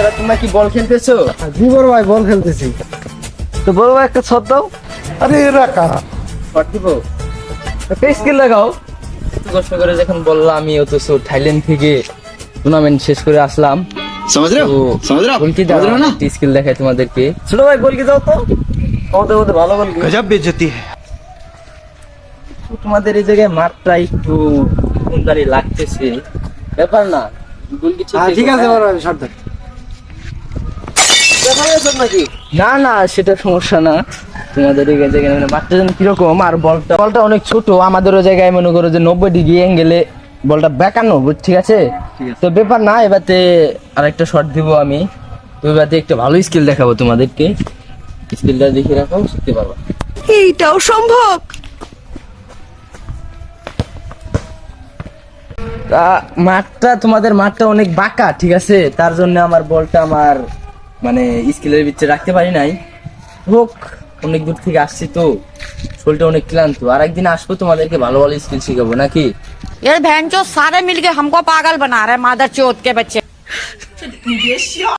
তাছাড়া তোমরা কি বল খেলতেছো? জি বড় ভাই বল খেলতেছি। তো বড় ভাই একটা শট দাও। আরে রাখা শট পেস কি লাগাও। কষ্ট করে যখন বললাম আমি তো থাইল্যান্ড থেকে টুর্নামেন্ট শেষ করে আসলাম। সমাজ রে সমাজ দাও না? স্কিল দেখাই তোমাদেরকে। ছোট ভাই গোলকি দাও তো। তোমাদের মধ্যে ভালো গোল গজব বেজতি তোমাদের এই জায়গায় মারটা একটু লাগতেছে। ব্যাপার না হ্যাঁ, ঠিক আছে হ্যাঁ। বড় আমি শর্ট নাকি? না না সেটা সমস্যা না। তোমাদের এই জায়গায় মানে যেন কীরকম আর বলটা বলটা অনেক ছোট। আমাদের ওই জায়গায় মনে করো যে নব্বই ডিগ্রি অ্যাঙ্গেলে বলটা বেকানো ঠিক আছে? তো ব্যাপার না এবারে আরেকটা শট দিব আমি। তো এবারে একটা ভালো স্কিল দেখাবো তোমাদেরকে। স্কিলটা দেখে রাখো শিখতে পারব এইটাও সম্ভব? তা মাঠটা তোমাদের মাঠটা অনেক বাঁকা ঠিক আছে? তার জন্য আমার বলটা আমার মানে স্কিলের ভিতরে রাখতে পারি নাই হোক অনেক দূর থেকে আসছি তো শরীরটা অনেক ক্লান্ত আর একদিন আসবো তোমাদেরকে ভালো ভালো স্কিল শিখাবো নাকি ये बहन सारे मिलके हमको पागल बना रहे मादर चौथ के बच्चे